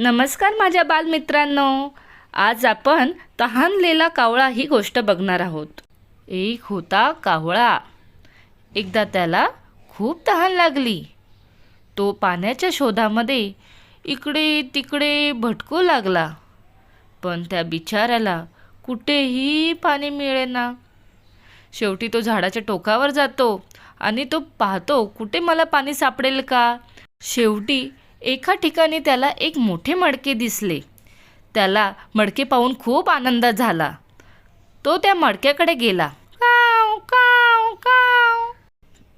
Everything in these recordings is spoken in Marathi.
नमस्कार माझ्या बालमित्रांनो. आज आपण तहानलेला कावळा ही गोष्ट बघणार आहोत. एक होता कावळा. एकदा त्याला खूप तहान लागली. तो पाण्याच्या शोधामध्ये इकडे तिकडे भटकू लागला. पण त्या बिचाऱ्याला कुठेही पाणी मिळेना. शेवटी तो झाडाच्या टोकावर जातो आणि तो पाहतो कुठे मला पाणी सापडेल का? शेवटी एका ठिकाणी त्याला एक मोठे मडके दिसले. त्याला मडके पाहून खूप आनंद झाला. तो त्या मडक्याकडे गेला. काव काव काव.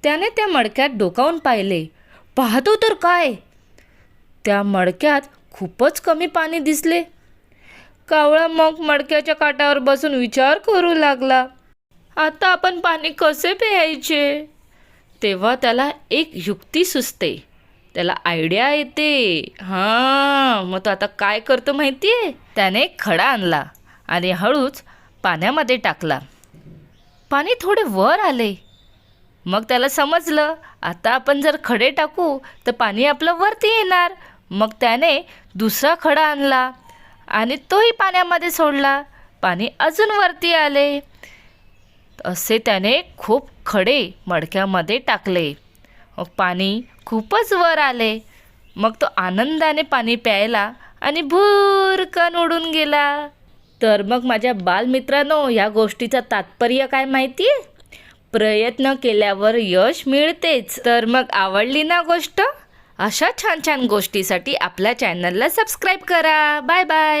त्याने त्या मडक्यात डोकावून पाहिले. पाहतो तर काय? त्या मडक्यात खूपच कमी पाणी दिसले. कावळा मग मडक्याच्या काठावर बसून विचार करू लागला. आता आपण पाणी कसे प्यायचे? तेव्हा त्याला एक युक्ती सुचते. त्याला आयडिया येते. हां मग तो आता काय करतो माहिती आहे त्याने खडा आणला आणि हळूच पाण्यामध्ये टाकला. पाणी थोडे वर आले. मग त्याला समजलं आता आपण जर खडे टाकू तर पाणी आपलं वरती येणार. मग त्याने दुसरा खडा आणला आणि तोही पाण्यामध्ये सोडला. पाणी अजून वरती आले. असे त्याने खूप खडे मडक्यामध्ये टाकले. पाणी खूपच वर आले. मग तो आनंदाने पाणी प्यायला आणि भूरकन उडून गेला. तर मग माझ्या बालमित्रांनो या गोष्टीचं तात्पर्य काय माहिती आहे प्रयत्न केल्यावर यश मिळतेच. तर मग आवडली ना गोष्ट? अशा छान छान गोष्टीसाठी आपल्या चॅनलला सबस्क्राईब करा. Bye bye